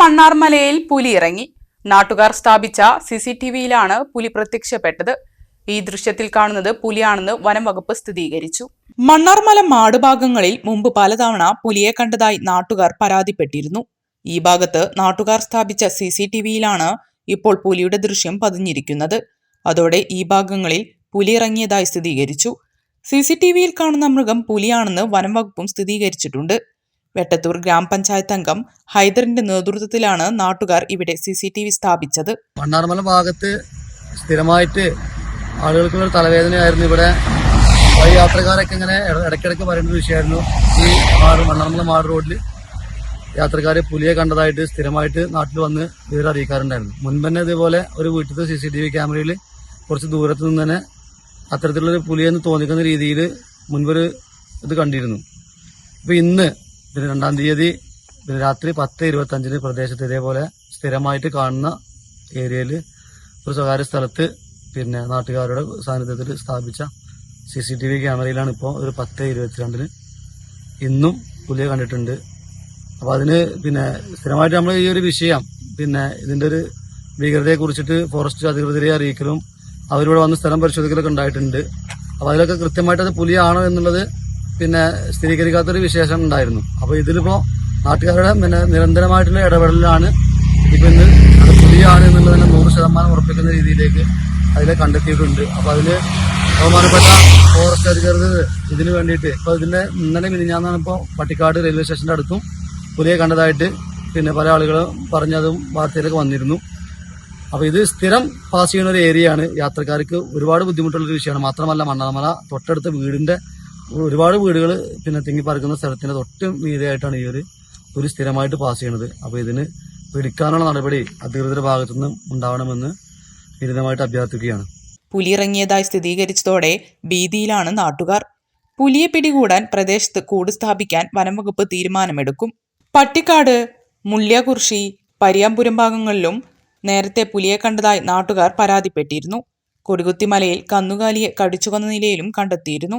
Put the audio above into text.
മണ്ണാർമലയിൽ പുലി ഇറങ്ങി നാട്ടുകാർ സ്ഥാപിച്ച സി സി ടി വിയിലാണ് പുലി പ്രത്യക്ഷപ്പെട്ടത്. ഈ ദൃശ്യത്തിൽ കാണുന്നത് പുലിയാണെന്ന് വനം വകുപ്പ് സ്ഥിരീകരിച്ചു. മണ്ണാർമല മാടുഭാഗങ്ങളിൽ മുമ്പ് പലതവണ പുലിയെ കണ്ടതായി നാട്ടുകാർ പരാതിപ്പെട്ടിരുന്നു. ഈ ഭാഗത്ത് നാട്ടുകാർ സ്ഥാപിച്ച സി സി ടി വിയിലാണ് ഇപ്പോൾ പുലിയുടെ ദൃശ്യം പതിഞ്ഞിരിക്കുന്നത്. അതോടെ ഈ ഭാഗങ്ങളിൽ പുലി ഇറങ്ങിയതായി സ്ഥിരീകരിച്ചു. സി സി ടി വിയിൽ കാണുന്ന മൃഗം പുലിയാണെന്ന് വനം വകുപ്പും സ്ഥിരീകരിച്ചിട്ടുണ്ട്. വെട്ടത്തൂർ ഗ്രാമപഞ്ചായത്ത് അംഗം ഹൈദറിന്റെ നേതൃത്വത്തിലാണ് നാട്ടുകാർ ഇവിടെ സി സി ടി വി സ്ഥാപിച്ചത്. മണ്ണാർമല ഭാഗത്ത് സ്ഥിരമായിട്ട് ആളുകൾക്കുള്ള തലവേദനയായിരുന്നു ഇവിടെ. യാത്രക്കാരൊക്കെ ഇങ്ങനെ ഇട- ഇടയ്ക്കിടയ്ക്ക് പറയുന്ന ഒരു വിഷയമായിരുന്നു. ഈ മാറ് മണ്ണാർമല മാട് റോഡിൽ യാത്രക്കാർ പുലിയെ കണ്ടതായിട്ട് സ്ഥിരമായിട്ട് നാട്ടിൽ വന്ന് വിവരം അറിയിക്കാറുണ്ടായിരുന്നു. മുൻപന്നെ ഇതേപോലെ ഒരു വീട്ടിൽ സി സി ടി വി ക്യാമറയിൽ കുറച്ച് ദൂരത്ത് നിന്ന് തന്നെ അത്തരത്തിലുള്ളൊരു പുലിയെന്ന് തോന്നിക്കുന്ന രീതിയിൽ മുൻപൊരു ഇത് കണ്ടിരുന്നു. അപ്പോൾ ഇന്ന് പിന്നെ രണ്ടാം തീയതി രാത്രി പത്ത് ഇരുപത്തഞ്ചിന് പ്രദേശത്ത് ഇതേപോലെ സ്ഥിരമായിട്ട് കാണുന്ന ഏരിയയിൽ ഒരു സ്വകാര്യ സ്ഥലത്ത് പിന്നെ നാട്ടുകാരുടെ സാന്നിധ്യത്തിൽ സ്ഥാപിച്ച സി സി ടി വി ക്യാമറയിലാണ് ഇപ്പോൾ ഒരു പത്ത് ഇരുപത്തിരണ്ടിന് ഇന്നും പുലിയെ കണ്ടിട്ടുണ്ട്. അപ്പോൾ അതിന് പിന്നെ സ്ഥിരമായിട്ട് നമ്മൾ ഈ ഒരു വിഷയം പിന്നെ ഇതിന്റെ ഒരു ഭീകരതയെ കുറിച്ചിട്ട് ഫോറസ്റ്റ് അധികൃതരെ അറിയിക്കലും അവരിവിടെ വന്ന് സ്ഥലം പരിശോധിക്കലൊക്കെ ഉണ്ടായിട്ടുണ്ട്. അപ്പോൾ അതിലൊക്കെ കൃത്യമായിട്ട് അത് പുലിയാണോ എന്നുള്ളത് പിന്നെ സ്ഥിരീകരിക്കാത്തൊരു വിശേഷം ഉണ്ടായിരുന്നു. അപ്പോൾ ഇതിലിപ്പോൾ നാട്ടുകാരുടെ പിന്നെ നിരന്തരമായിട്ടുള്ള ഇടപെടലിലാണ് ഇപ്പം ഇന്ന് അത് പുതിയ ആണെന്നുള്ളത് തന്നെ നൂറ് ശതമാനം ഉറപ്പിക്കുന്ന രീതിയിലേക്ക് അതിലെ കണ്ടെത്തിയിട്ടുണ്ട്. അപ്പോൾ അതിൽ ബഹുമാനപ്പെട്ട ഫോറസ്റ്റ് അധികൃതർ ഇതിന് വേണ്ടിയിട്ട് ഇപ്പോൾ ഇതിന്റെ ഇന്നലെ മിനിഞ്ഞാന്നാണ് ഇപ്പോൾ പട്ടിക്കാട് റെയിൽവേ സ്റ്റേഷന്റെ അടുത്തും പുതിയ കണ്ടതായിട്ട് പിന്നെ പല ആളുകളും പറഞ്ഞതും വാർത്തയിലൊക്കെ വന്നിരുന്നു. അപ്പോൾ ഇത് സ്ഥിരം പാസ് ചെയ്യുന്ന ഒരു ഏരിയയാണ്. യാത്രക്കാർക്ക് ഒരുപാട് ബുദ്ധിമുട്ടുള്ള ഒരു വിഷയമാണ്. മാത്രമല്ല മണ്ണാമല തൊട്ടടുത്ത വീടിന്റെ ഒരുപാട് വീടുകൾ പിന്നെ തിങ്ങിപ്പറക്കുന്ന സ്ഥലത്തിന്റെ തൊട്ട് മീതെയായിട്ടാണ് ഈ ഒരു ഒരു സ്ഥിരമായിട്ട് പാസ് ചെയ്യുന്നത് അപ്പോൾ ഇതിന് പിടിക്കാനുള്ള നടപടി അധികൃതരുടെ ഭാഗത്തുനിന്ന് ഉണ്ടാവണമെന്ന് വിരുദ്ധമായിട്ട് അഭ്യർത്ഥിക്കുകയാണ്. പുലിയിറങ്ങിയതായി സ്ഥിരീകരിച്ചതോടെ ഭീതിയിലാണ് നാട്ടുകാർ. പുലിയെ പിടികൂടാൻ പ്രദേശത്ത് കൂട് സ്ഥാപിക്കാൻ വനംവകുപ്പ് തീരുമാനമെടുക്കും. പട്ടിക്കാട് മുള്ള്യകുർശി പരിയാമ്പുരം ഭാഗങ്ങളിലും നേരത്തെ പുലിയെ കണ്ടതായി നാട്ടുകാർ പരാതിപ്പെട്ടിരുന്നു. കൊടികുത്തിമലയിൽ കന്നുകാലിയെ കടിച്ചുകൊന്ന നിലയിലും കണ്ടെത്തിയിരുന്നു.